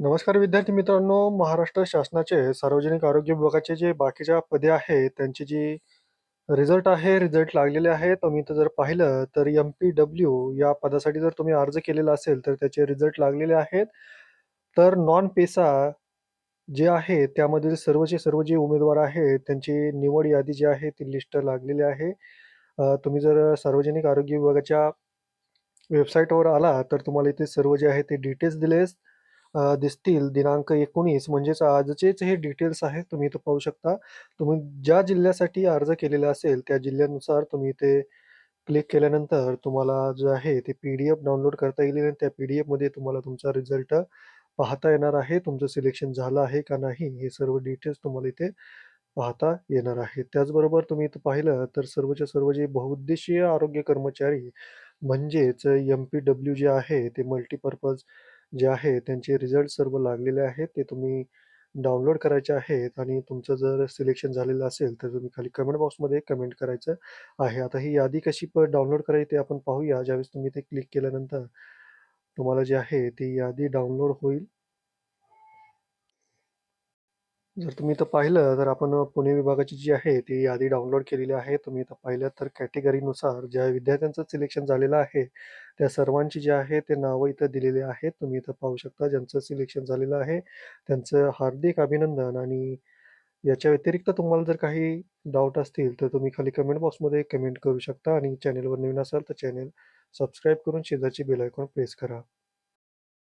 नमस्कार विद्यार्थी मित्रांनो, महाराष्ट्र शासनाचे सार्वजनिक आरोग्य विभागाचे जे बाकीच्या पदे आहेत, त्यांची जी रिझल्ट आहे, रिझल्ट लागलेले आहेत. तुम्ही तर जर पाहिलं तर एम-पी-डब्ल्यू या पदासाठी जर तुम्ही अर्ज केलेला असेल, तर त्याचे रिझल्ट लागलेले आहेत. तर नॉन पेसा जे आहे, त्यामधील सर्वचे सर्व जे उमेदवार आहेत, त्यांची निवड यादी जी आहे, ती लिस्ट लागलेली आहे. तुम्ही जर सार्वजनिक आरोग्य विभागाच्या वेबसाईटवर आला, तर तुम्हाला इथे सर्व जे आहे ते डिटेल्स दिलेस दिसतील. दिनांक 19 म्हणजेच आजचेच हे डिटेल्स आहेत. तुम्ही इथं पाहू शकता. तुम्ही ज्या जिल्ह्यासाठी अर्ज केलेला असेल, त्या जिल्ह्यानुसार तुम्ही ते क्लिक केल्यानंतर तुम्हाला जे आहे ते पी-डी-एफ डाउनलोड करता येईल आणि त्या पी-डी-एफमध्ये तुम्हाला तुमचा रिझल्ट पाहता येणार आहे. तुमचं सिलेक्शन झालं आहे का नाही, हे सर्व डिटेल्स तुम्हाला इथे पाहता येणार आहे. त्याचबरोबर तुम्ही इथं पाहिलं तर सर्वच्या सर्व जे बहुउद्देशीय आरोग्य कर्मचारी म्हणजेच एम-पी-डब्ल्यू जे आहे, ते मल्टीपर्पज जे आहे, त्यांचे रिझल्ट सर्व लागलेले आहेत. ते तुम्ही डाउनलोड करायचे आहेत आणि तुमचं जर सिलेक्शन झालेलं असेल, तर तुम्ही खाली कमेंट बॉक्समध्ये कमेंट करायचं आहे. आता ही यादी कशी प डाउनलोड करायची ते आपण पाहूया. ज्यावेळेस तुम्ही ते क्लिक केल्यानंतर तुम्हाला जे आहे ती यादी डाउनलोड होईल. जर तुम्ही इथं पाहिलं तर आपण पुणे विभागाची जी आहे ती यादी डाउनलोड केलेली आहे. तुम्ही इथं पाहिलं तर कॅटेगरीनुसार ज्या विद्यार्थ्यांचं सिलेक्शन झालेलं आहे, त्या सर्वांची जी आहे ते नावं इथं दिलेली आहेत. तुम्ही इथं पाहू शकता ज्यांचं सिलेक्शन झालेलं आहे, त्यांचं हार्दिक अभिनंदन आणि याच्या व्यतिरिक्त तुम्हाला जर काही डाऊट असतील, तर तुम्ही खाली कमेंट बॉक्समध्ये कमेंट करू शकता आणि चॅनलवर नवीन असाल तर चॅनेल सबस्क्राईब करून शेजारची बेल आयकॉन प्रेस करा.